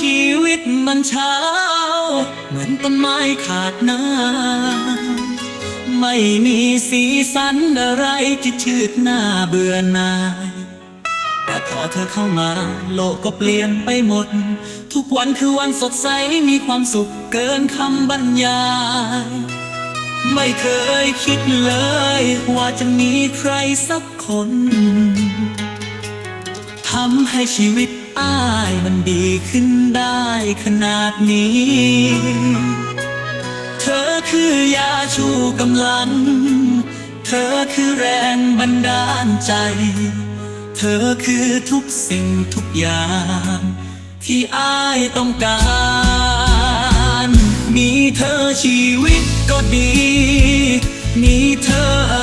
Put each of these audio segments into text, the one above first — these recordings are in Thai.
ชีวิตมันเช้า เหมือนต้นไม้ขาดน้ำไม่มีสีสันอะไรที่ชืดหน้าเบื่อหน่ายแต่พอเธอเข้ามา โลกก็เปลี่ยนไปหมด ทุกวันคือวันสดใสมีความสุขเกินคำบรรยาย ไม่เคยคิดเลย ว่าจะมีใครสักคนทำให้ชีวิต อ้ายมันดีขึ้นได้ขนาดนี้ เธอคือยาชูกำลัง เธอคือแรงบันดาลใจ เธอคือทุกสิ่งทุกอย่าง ที่อ้ายต้องการ มีเธอชีวิตก็ดี มีเธอ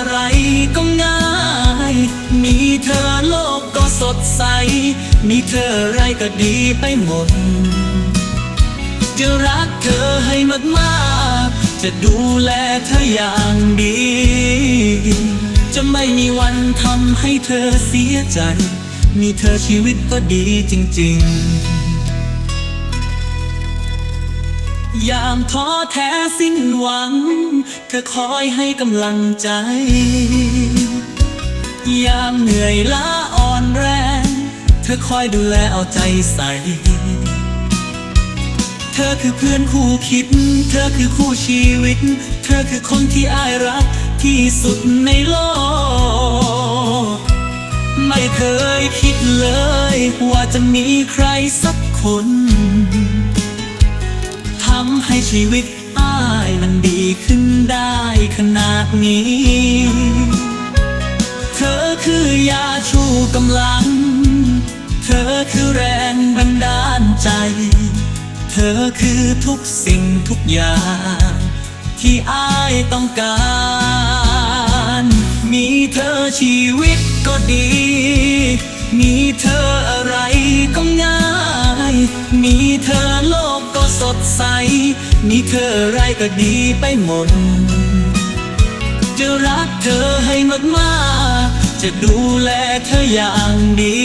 ดใส มีเธอไรก็ดีไปหมด จะรักเธอให้มากๆ จะดูแลเธออย่างดี จะไม่มีวันทำให้เธอเสียใจ มีเธอชีวิตก็ดีจริง ๆยามท้อแท้สิ้นหวัง เธอคอยให้กำลังใจ ยามเหนื่อยล้าอ่อน อคอยดูแลเอาใจใส่ เธอคือเพื่อนคู่คิด เธอคือคู่ชีวิต เธอคือคนที่อายรักที่สุดในโลก ไม่เคยคิดเลย ว่าจะมีใครสักคนทำให้ชีวิตอ้ายมันดีขึ้นได้ขนาดนี้ เธอคือยาชูกำลัง คือแรงบันดาลใจ เธอคือทุกสิ่งทุกอย่าง ที่อ้ายต้องการ มีเธอชีวิตก็ดี มีเธออะไรก็ง่าย มีเธอโลกก็สดใส มีเธออะไรก็ดีไปหมด จะรักเธอให้มากๆ จะดูแลเธออย่างดี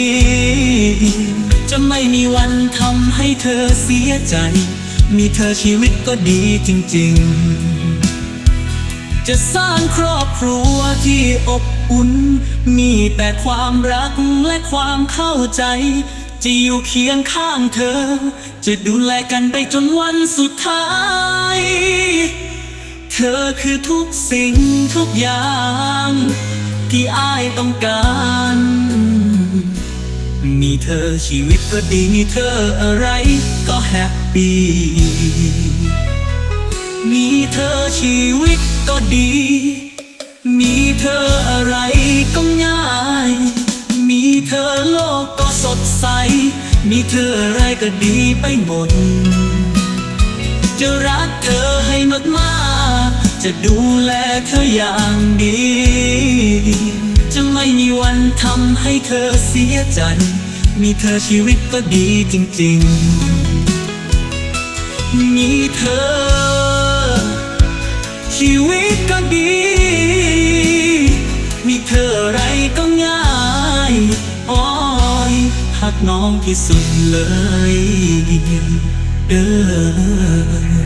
จะไม่มีวันทำให้เธอเสียใจ มีเธอชีวิตก็ดีจริง ๆ จะสร้างครอบครัวที่อบอุ่น มีแต่ความรักและความเข้าใจ จะอยู่เคียงข้างเธอ จะดูแลกันไปจนวันสุดท้ายเธอคือทุกสิ่งทุกอย่าง ที่อ้ายต้องการ มีเธอชีวิตก็ดีมีเธออะไรก็แฮปปี้ มีเธอชีวิตก็ดี มีเธออะไรก็ง่าย มีเธอโลกก็สดใส มีเธออะไรก็ดีไปหมด จะรักเธอให้มากๆ จะดูแลเธออย่างดี จะไม่มีวันทำให้เธอเสียใจ มีเธอชีวิตก็ดีจริงๆ มีเธอ ชีวิตก็ดี มีเธออะไรก็ง่ายอ้อยหักน้องที่สุดเลยเด้อ